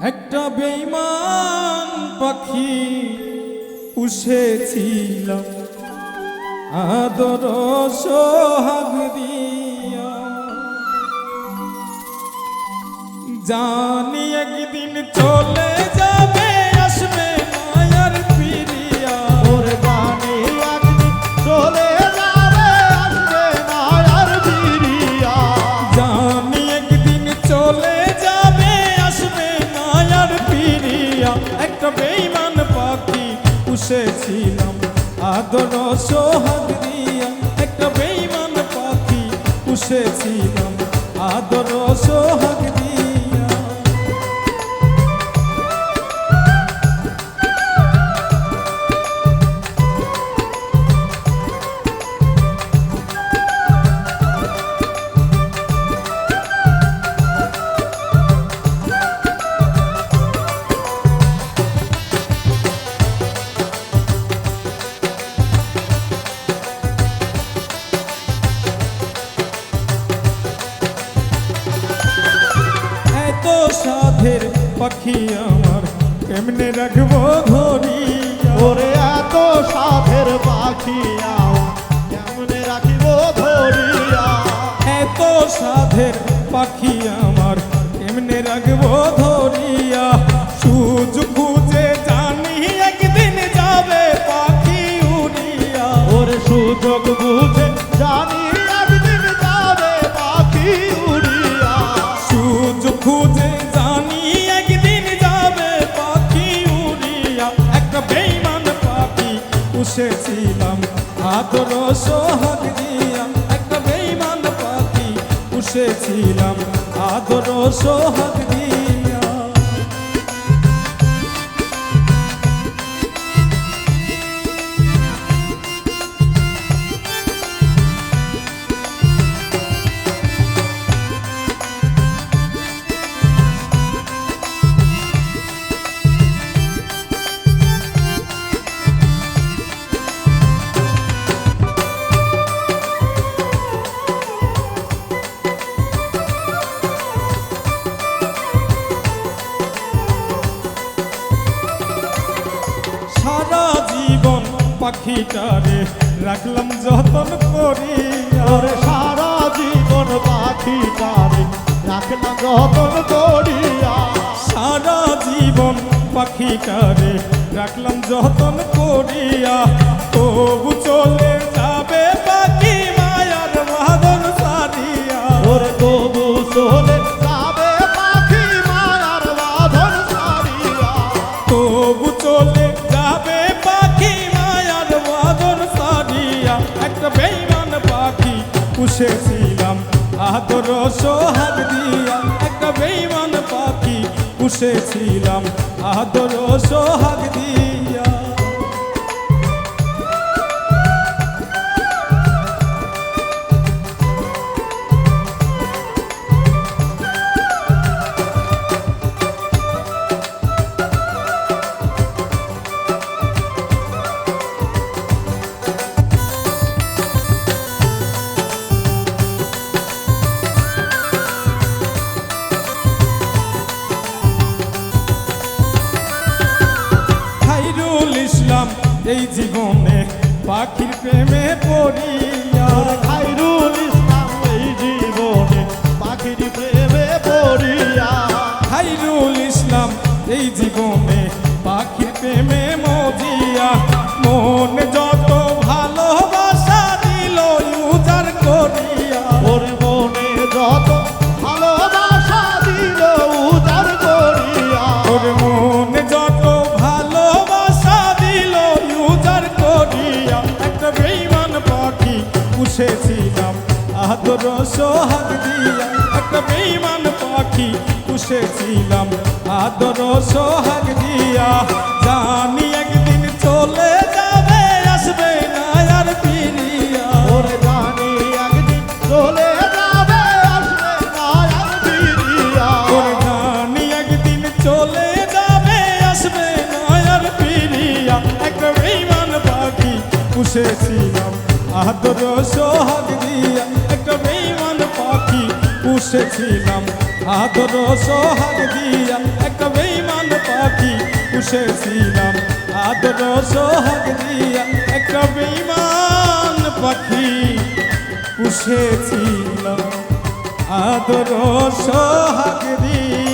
একটা বেইমান পাখি উষেছিল আদর সোহাগ দিয়া। জানি একদিন চলে একটা বেইমান পাখি পুষেছিলাম। আদর সোহাগ দিয়া একটা বেইমান পাখি পুষেছিলাম। আদর সোহাগ সাধের পাখি আমার। কেমনে রাখব ধরিয়া ওরে এত সাধের পাখি কেমনে রাখিব ধরিয়া এত সাধের পাখি আমার। কেমনে রাখব ধরিয়া সুজ খুঁজে জানি একদিন যাবে পাখি উড়িয়া। ওরে সুযোগ বুঝে জানি পুষেছিলাম আদর সোহাগ দিয়া একটা বেইমান পাখি পুষেছিলাম। আদর সোহাগ দিয়া পাখিটারে রাখলাম যতন করিয়া। ওরে সারা জীবন পাখি তারে রাখলাম যতন করিয়া। সারা জীবন পাখিটারে রাখলাম যতন করিয়া। তবু চলে যাবে পাখি মায়ার বাদর সারিয়া। ওরে তবু চলে পাখি পুষেছিলাম। আদর সোহাগ দিয়া একটা বেইমান পাখি পুষেছিলাম। আদর সোহাগ দিয়া ইসলাম এই জীবনে পাখির প্রেমে পড়িয়া। খাইরুল ইসলাম এই জীবনে পাখির প্রেমে পড়িয়া। খাইরুল ইসলাম এই জীবনে সোহাগ দিয়া একটা বেইমান পাখি পুষেছিলাম। আদর সোহাগ দিয়া। জানি একদিন চলে যাবে আসবে না আর ফিরিয়া। ওরে জানি একদিন চলে যাবে আসবে না আর ফিরিয়া। ওর জানি একদিন চলে যাবে আসবে না আর ফিরিয়া। একটা বেইমান পাখি পুষেছিলাম। আদর সোহাগ দিয়া। পুষেছিলাম আদর সোহাগ দিয়া এক বেইমান পাখি পুষেছিলাম। আদর সোহাগ দিয়া এক বেইমান পাখি পুষেছিলাম। আদর সোহাগ দিয়া